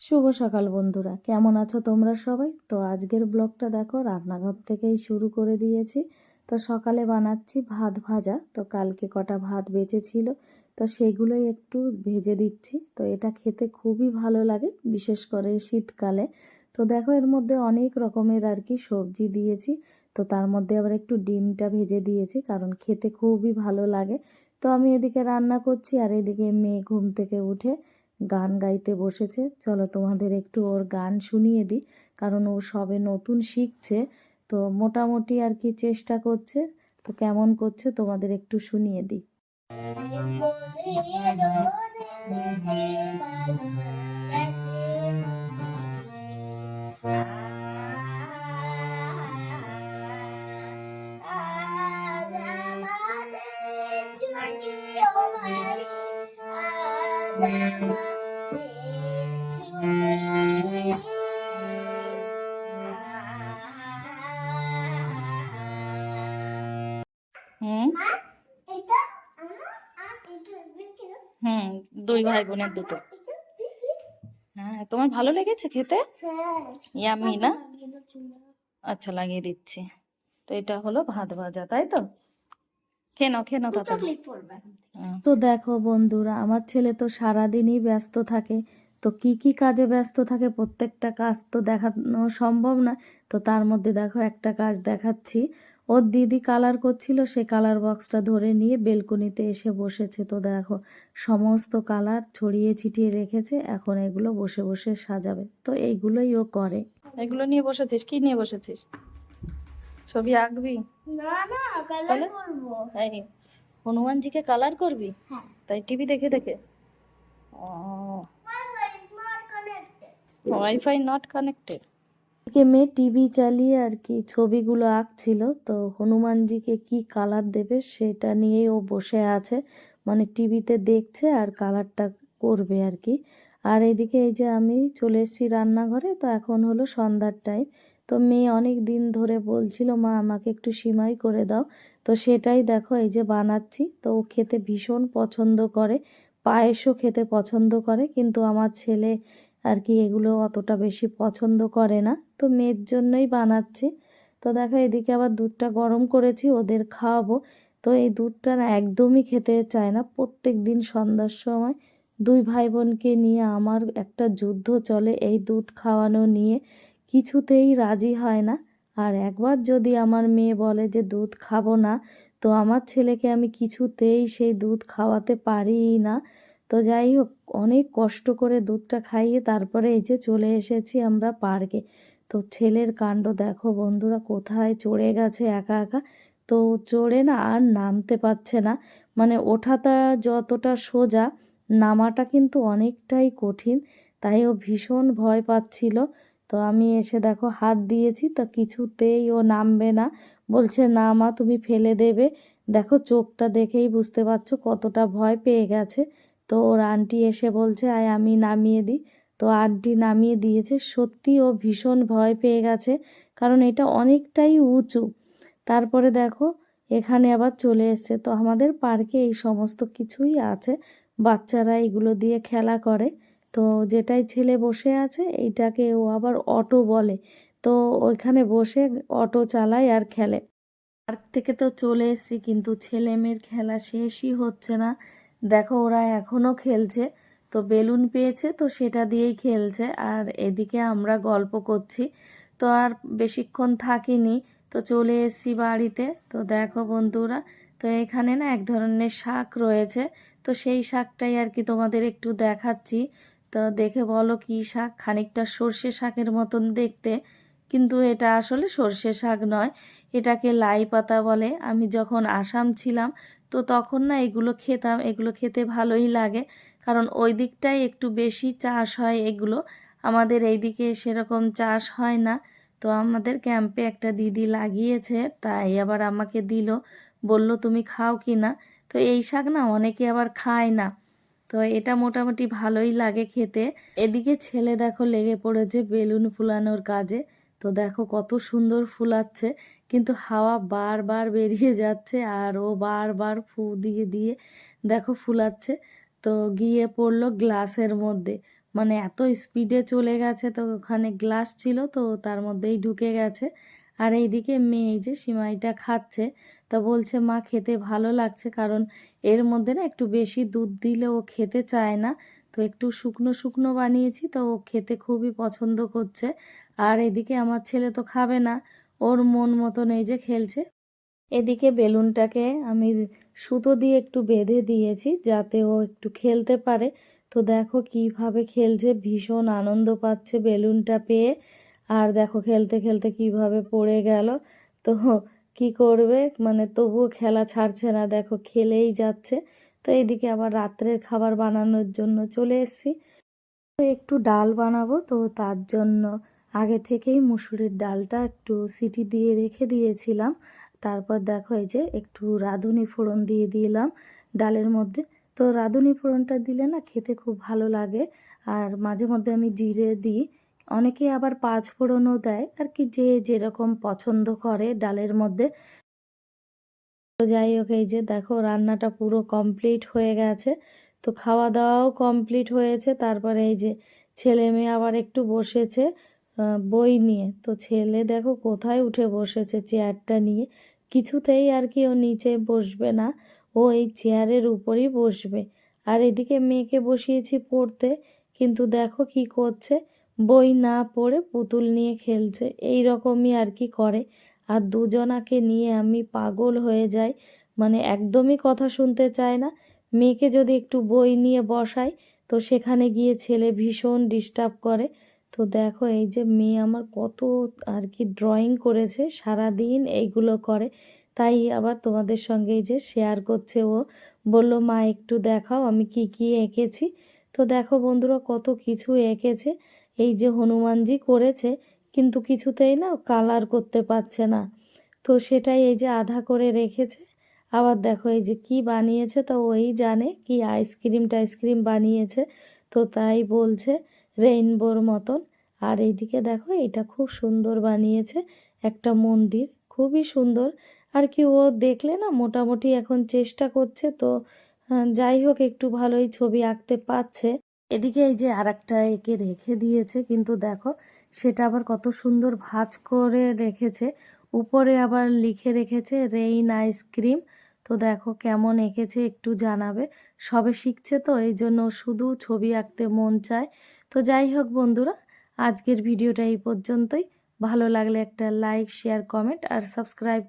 শুভ সকাল বন্ধুরা। কেমন আছো তোমরা সবাই? তো আজকের ব্লগটা দেখো, রান্নাঘর থেকেই শুরু করে দিয়েছি। তো সকালে বানাচ্ছি ভাত ভাজা। তো কালকে কটা ভাত বেঁচেছিল, তো সেগুলোই একটু ভেজে দিচ্ছি। তো এটা খেতে খুবই ভালো লাগে, বিশেষ করে শীতকালে। তো দেখো, এর মধ্যে অনেক রকমের আর কি সবজি দিয়েছি। তো তার মধ্যে আবার একটু ডিমটা ভেজে দিয়েছি, কারণ খেতে খুবই ভালো লাগে। তো আমি এদিকে রান্না করছি, আর এদিকে মেয়ে ঘুম থেকে উঠে গান গাইতে বসেছে চলো তোমাদের একটু ওর গান শুনিয়ে দিই কারণ ও সবে নতুন শিখছে তো মোটামুটি আর কি চেষ্টা করছে তো কেমন করছে তোমাদের একটু শুনিয়ে দিই দুই ভাই বোনের দুটো। হ্যাঁ তোমার ভালো লেগেছে খেতে? ইয়ামি না? আচ্ছা লাগিয়ে দিচ্ছি। তো এটা হলো ভাত ভাজা তাই তো? নাও তাড়াতাড়ি। তো দেখো বন্ধুরা আমার ছেলে তো সারাদিনই ব্যস্ত থাকে। তো কি কি কাজে ব্যস্ত থাকে প্রত্যেকটা কাজ তো দেখানো সম্ভব না। তো তার মধ্যে দেখো একটা কাজ দেখাচ্ছি। ওর দিদি কালার করছিল সে কালার বক্সটা ধরে নিয়ে বেলকনিতে এসে বসেছে তো দেখো। সমস্ত কালার ছড়িয়ে ছিটিয়ে রেখেছে এখন এগুলো বসে বসে সাজাবে। তো এইগুলোই ও করে। এগুলো নিয়ে বসেছিস? কি নিয়ে বসেছিস? ছবি আঁকবি? না না কালার তাহলে? করব। তাই হনুমানজিকে কালার করবি? হ্যাঁ। তাই টিভি দেখে দেখে। কানেক্টেড ওয়াইফাই নট কানেক্টেড এদিকে মেয়ে টিভি চালিয়ে আর কি ছবিগুলো আঁকছিল, তো হনুমানজিকে কি কালার দেবে সেটা নিয়েই ও বসে আছে। মানে টিভিতে দেখছে আর কালারটা করবে আর কি। আর এদিকে এই যে আমি চলে এসেছি রান্নাঘরে, তো এখন হলো সন্ধ্যার টাইম তো মেয়ে অনেক দিন ধরে বলছিল, মা, আমাকে একটু সিমাই করে দাও। তো সেটাই দেখো এই যে বানাচ্ছি। তো ও খেতে ভীষণ পছন্দ করে, পায়েসও খেতে পছন্দ করে, কিন্তু আমার ছেলে আর কি এগুলো অতটা বেশি পছন্দ করে না। তো মেয়ের জন্যই বানাচ্ছি। তো দেখো, এদিকে আবার দুধটা গরম করেছি, ওদের খাওয়াবো। তো এই দুধটা না একদমই খেতে চায় না। প্রত্যেক দিন সন্ধ্যার সময় দুই ভাই বোনকে নিয়ে আমার একটা যুদ্ধ চলে এই দুধ খাওয়ানো নিয়ে। কিছুতেই রাজি হয় না। আর একবার যদি আমার মেয়ে বলে যে, দুধ খাব না, তো আমার ছেলেকে আমি কিছুতেই সেই দুধ খাওয়াতে পারিই না। তো যাই হোক, অনেক কষ্ট করে দুধটা খাইয়ে তারপরে এই যে চলে এসেছি আমরা পার্কে। তো ছেলের কাণ্ড দেখো বন্ধুরা, কোথায় চড়ে গেছে একা একা? তো চড়ে না আর নামতে পারছে না। মানে ওঠাটা যতটা সোজা, নামাটা কিন্তু অনেকটাই কঠিন, তাই ও ভীষণ ভয় পাচ্ছিল। তো আমি এসে দেখো হাত দিয়েছি, তো কিছুতেই ও নামবে না। বলছে, না মা, তুমি ফেলে দেবে। দেখো চোখটা দেখেই বুঝতে পারছ কতটা ভয় পেয়ে গেছে। তো ওর আন্টি এসে বলছে, আয়, আমি নামিয়ে দিই। তো আড্ডি নামিয়ে দিয়েছে। সত্যি ও ভীষণ ভয় পেয়ে গেছে, কারণ এটা অনেকটাই উঁচু। তারপরে দেখো, এখানে আবার চলে এসছে। তো আমাদের পার্কে এই সমস্ত কিছুই আছে। বাচ্চারা এগুলো দিয়ে খেলা করে। তো যেটাই ছেলে বসে আছে এইটাকে ও আবার অটো বলে। তো ওইখানে বসে অটো চালায় আর খেলে। পার্ক থেকে তো চলে এসেছি, কিন্তু ছেলে মেয়ের খেলা শেষই হচ্ছে না। দেখো, ওরা এখনও খেলছে। তো বেলুন পেয়েছে, তো সেটা দিয়েই খেলছে। আর এদিকে আমরা গল্প করছি। তো আর বেশিক্ষণ থাকিনি, তো চলে এসেছি বাড়িতে। তো দেখো বন্ধুরা, তো এখানে না এক ধরনের শাক রয়েছে। তো সেই শাকটাই আর কি তোমাদের একটু দেখাচ্ছি। তো দেখে বলো কি শাক? খানিকটা সর্ষে শাকের মতন দেখতে। কিন্তু এটা আসলে সর্ষে শাক নয়, এটাকে লাই পাতা বলে। আমি যখন আসাম ছিলাম তো তখন না এগুলো খেতাম, এগুলো খেতে ভালোই লাগে। কারণ ওই দিকটাই একটু বেশি চাষ হয় এগুলো। আমাদের এইদিকে সেরকম চাষ হয় না। তো আমাদের ক্যাম্পে একটা দিদি লাগিয়েছে, তাই আবার আমাকে দিল। বলল, তুমি খাও কি না? তো এই শাক না অনেকে আবার খায় না। তো এটা মোটামুটি ভালোই লাগে খেতে। এদিকে ছেলে দেখো লেগে পড়েছে বেলুন ফুলানোর কাজে। তো দেখো কত সুন্দর ফুলাচ্ছে। কিন্তু হাওয়া বারবার বেরিয়ে যাচ্ছে আর ও বারবার ফু দিয়ে দিয়ে দেখো ফুলাচ্ছে। তো গিয়ে পড়ল গ্লাসের মধ্যে। মানে এত স্পিডে চলে গেছে তো ওখানে গ্লাস ছিল তো তার মধ্যেই ঢুকে গেছে। আর এইদিকে মেয়ে যে সিমাইটা খাচ্ছে তা বলছে, মা, খেতে ভালো লাগছে কারণ এর মধ্যে না একটু বেশি দুধ দিলে ও খেতে চায় না। তো একটু শুকনো শুকনো বানিয়েছি তো ও খেতে খুবই পছন্দ করছে। আর এদিকে আমার ছেলে তো খাবে না। ওর মন মতন এই যে খেলছে। এদিকে বেলুনটাকে আমি সুতো দিয়ে একটু বেঁধে দিয়েছি যাতে ও একটু খেলতে পারে। তো দেখো কীভাবে খেলছে, ভীষণ আনন্দ পাচ্ছে বেলুনটা পেয়ে। আর দেখো খেলতে খেলতে কীভাবে পড়ে গেল। তো কি করবে? মানে তবুও খেলা ছাড়ছে না, দেখো খেলেই যাচ্ছে। তো এইদিকে আবার রাত্রের খাবার বানানোর জন্য চলে এসেছি। একটু ডাল বানাবো, তো তার জন্য আগে থেকেই মুসুরির ডালটা একটু সিটি দিয়ে রেখে দিয়েছিলাম। তারপর দেখো এই যে একটু রাঁধুনি ফোড়ন দিয়ে দিলাম ডালের মধ্যে। তো রাঁধুনি ফোড়নটা দিলে না খেতে খুব ভালো লাগে। আর মাঝে মধ্যে আমি জিরে দিই। অনেকে আবার পাঁচ ফোড়নও দেয়। আর কি যে যেরকম পছন্দ করে ডালের মধ্যে। তো যাই হোক, এই যে দেখো রান্নাটা পুরো কমপ্লিট হয়ে গেছে। তো খাওয়া দাওয়াও কমপ্লিট হয়েছে। তারপরে এই যে ছেলে মেয়ে আবার একটু বসেছে। বই নিয়ে। তো ছেলে দেখো কোথায় উঠে বসেছে চেয়ারটা নিয়ে। কিছুতেই আর কি ও নিচে বসবে না। ও এই চেয়ারের উপরই বসবে। আর এদিকে মেয়েকে বসিয়েছি পড়তে। কিন্তু দেখো কি করছে। বই না পড়ে পুতুল নিয়ে খেলছে। এই রকমই আর কি করে। আর দুজনাকে নিয়ে আমি পাগল হয়ে যাই। মানে একদমই কথা শুনতে চায় না। মেয়েকে যদি একটু বই নিয়ে বসাই, তো সেখানে গিয়ে ছেলে ভীষণ ডিস্টার্ব করে। তো দেখো এই যে মেয়ে আমার কত আর কি ড্রয়িং করেছে সারা দিন এইগুলো করে। তাই আবার তোমাদের সঙ্গে এই যে শেয়ার করছে ও। বলল, মা, একটু দেখাও আমি কি কি এঁকেছি। তো দেখো বন্ধুরা, কত কিছু এঁকেছে। এই যে হনুমানজি করেছে, কিন্তু কিছুতেই না কালার করতে পারছে না। তো সেটাই এই যে আধা করে রেখেছে। আবার দেখো এই যে কি বানিয়েছে তো ওই জানে কি আইসক্রিম টাইসক্রিম বানিয়েছে। তো তাই বলছে রেইনবোর মতন। আর এইদিকে দেখো, এটা খুব সুন্দর বানিয়েছে একটা মন্দির, খুবই সুন্দর। আর কি ও দেখলে না মোটামুটি এখন চেষ্টা করছে, তো যাই হোক, একটু ভালোই ছবি আঁকতে পারছে। এদিকে এই যে আর একটা একে রেখে দিয়েছে, কিন্তু দেখো, সেটা আবার কত সুন্দর ভাঁজ করে রেখেছে। উপরে আবার লিখে রেখেছে, রেইন আইসক্রিম তো দেখো কেমন এঁকেছে, একটু জানাবে। সবে শিখছে তো এই জন্য শুধু ছবি আঁকতে মন চায়। তো যাই হোক বন্ধুরা আজকের ভিডিওটা এই পর্যন্তই। ভালো লাগলে একটা লাইক শেয়ার কমেন্ট আর সাবস্ক্রাইব